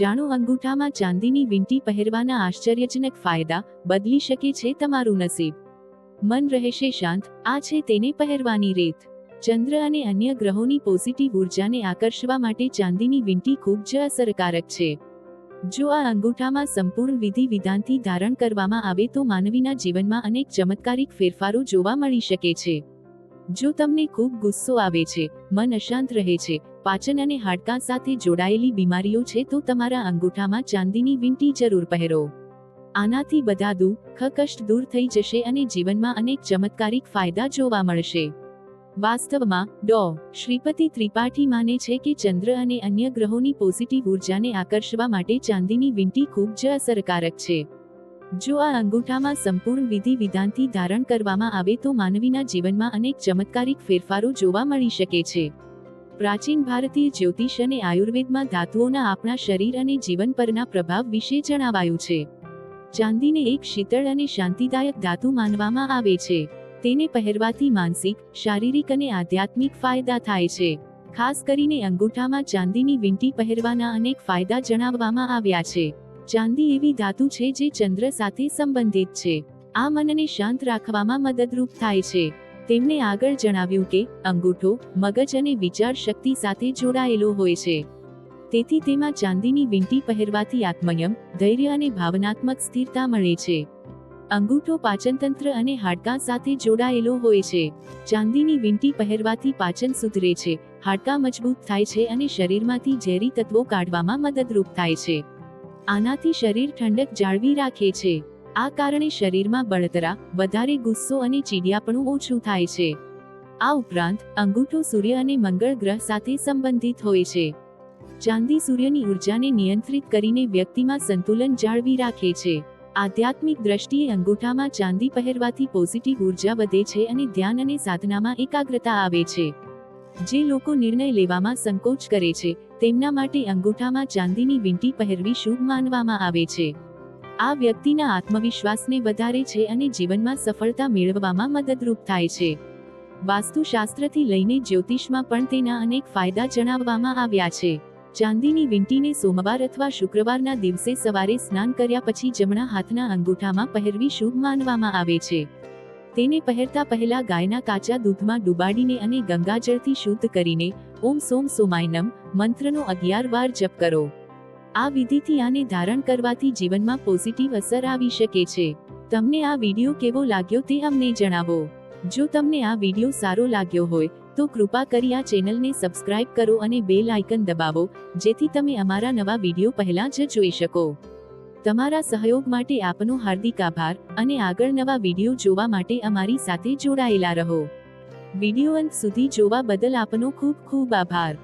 જાણો, અંગૂઠામાં ચાંદીની વીંટી પહેરવાના આશ્ચર્યજનક ફાયદા બદલી શકે છે તમારું નસીબ. મન રહેશે શાંત, આ છે તેને પહેરવાની રીત. ચંદ્ર અને અન્ય ગ્રહોની પોઝિટિવ ઉર્જાને આકર્ષવા માટે ચાંદીની વીંટી ખૂબ જ અસરકારક છે. જો આ અંગૂઠામાં સંપૂર્ણ વિધિ વિધાનથી ધારણ કરવામાં આવે તો માનવીના જીવનમાં અનેક ચમત્કારિક ફેરફારો જોવા મળી શકે છે. જો તમને ખૂબ ગુસ્સો આવે છે, મન અશાંત રહે છે પાચન અને હાડકાં સાથે જોડાયેલી બીમારીઓ છે તો તમારા અંગૂઠામાં ચાંદીની વીંટી જરૂર પહેરો. આનાથી બધા દુઃખ કષ્ટ દૂર થઈ જશે અને જીવનમાં અનેક ચમત્કારિક ફાયદા જોવા મળશે. વાસ્તવમાં, ડો, શ્રીપતિ ત્રિપાઠી માને છે કે ચંદ્ર અને અન્ય ગ્રહોની પોઝિટિવ ઉર્જાને આકર્ષવા માટે ચાંદીની વીંટી ખૂબ જ અસરકારક છે. જો આ અંગૂઠામાં સંપૂર્ણ વિધિ વિધાનથી ધારણ કરવામાં આવે તો માનવીના જીવનમાં અનેક ચમત્કારિક ફેરફારો જોવા મળી શકે છે. પ્રાચીન ભારતીય જ્યોતિષ અને આયુર્વેદમાં ધાતુઓના આપણા શરીર અને જીવન પરના પ્રભાવ વિશે જણાવાયું છે. ચાંદીને એક શીતળ અને શાંતિદાયક ધાતુ માનવામાં આવે છે. તેને પહેરવાથી માનસિક, શારીરિક અને આધ્યાત્મિક ફાયદા થાય છે. ખાસ કરીને અંગૂઠામાં ચાંદીની વીંટી પહેરવાના અનેક ફાયદા જણાવવામાં આવ્યા છે. ચાંદી એવી ધાતુ છે જે ચંદ્ર સાથે સંબંધિત છે. આ મનને શાંત રાખવામાં મદદરૂપ થાય છે. તેમણે આગળ જણાવ્યું કે, અંગૂઠો, મગજ અને વિચાર શક્તિ સાથે જોડાયેલો હોય છે. તેથી તેમાં ચાંદીની વીંટી પહેરવાથી આત્મયમ, ધૈર્ય અને ભાવનાત્મક સ્થિરતા મળે છે. અંગૂઠો પાચનતંત્ર અને હાડકાં સાથે જોડાયેલો હોય છે. ચાંદીની વીંટી પહેરવાથી પાચન સુધરે છે, હાડકાં મજબૂત થાય છે અને શરીરમાંથી ઝેરી તત્વો કાઢવામાં મદદરૂપ થાય છે. આનાથી શરીર ઠંડક જાળવી રાખે છે. આ કારણે શરીરમાં બળતરા, વધારે ગુસ્સો અને ચીડિયાપણું ઓછું થાય છે. આ ઉપરાંત, અંગૂઠો સૂર્ય અને મંગળ ગ્રહ સાથે સંબંધિત હોય છે. ચાંદી સૂર્યની ઉર્જાને નિયંત્રિત કરીને વ્યક્તિમાં સંતુલન જાળવી રાખે છે. આધ્યાત્મિક દ્રષ્ટિએ અંગૂઠામાં ચાંદી પહેરવાથી પોઝિટિવ ઊર્જા વધે છે અને ધ્યાન અને સાધનામાં એકાગ્રતા આવે છે. જે લોકો નિર્ણય લેવામાં સંકોચ કરે છે, તેમના માટે અંગૂઠામાં ચાંદીની વીંટી પહેરવી શુભ માનવામાં આવે છે. આ વ્યક્તિના આત્મવિશ્વાસને વધારે છે અને જીવનમાં સફળતા મેળવવામાં મદદરૂપ થાય છે. વાસ્તુશાસ્ત્રથી લઈને જ્યોતિષમાં પણ તેના અનેક ફાયદા જણાવવામાં આવ્યા છે. ચાંદીની વીંટીને સોમવાર અથવા શુક્રવારના દિવસે સવારે સ્નાન કર્યા પછી જમણા હાથના અંગૂઠામાં પહેરવી શુભ માનવામાં આવે છે. તેને પહેરતા પહેલા ગાયના કાચા દૂધમાં ડુબાડીને અને ગંગાજળથી શુદ્ધ કરીને, ઓમ સોમ સોમાયનમ મંત્રનો અગિયાર વાર જપ કરો. આ વિધિથી આને ધારણ કરવાથી જીવનમાં પોઝિટિવ અસર આવી શકે છે. તમને આ વીડિયો કેવો લાગ્યો તે અમને જણાવો. જો તમને આ વિડિયો સારો લાગ્યો હોય, તો કૃપા કરી આ ચેનલને સબસ્ક્રાઇબ કરો અને બેલ આઇકન દબાવો, જેથી તમે અમારા નવા વીડિયો પહેલા જ જોઈ શકો. તમારા સહયોગ માટે આપનો હાર્દિક આભાર અને આગળ નવા વીડિયો જોવા માટે અમારી સાથે જોડાયેલા રહો. વિડિયો અંત સુધી જોવા બદલ આપનો ખૂબ ખૂબ આભાર.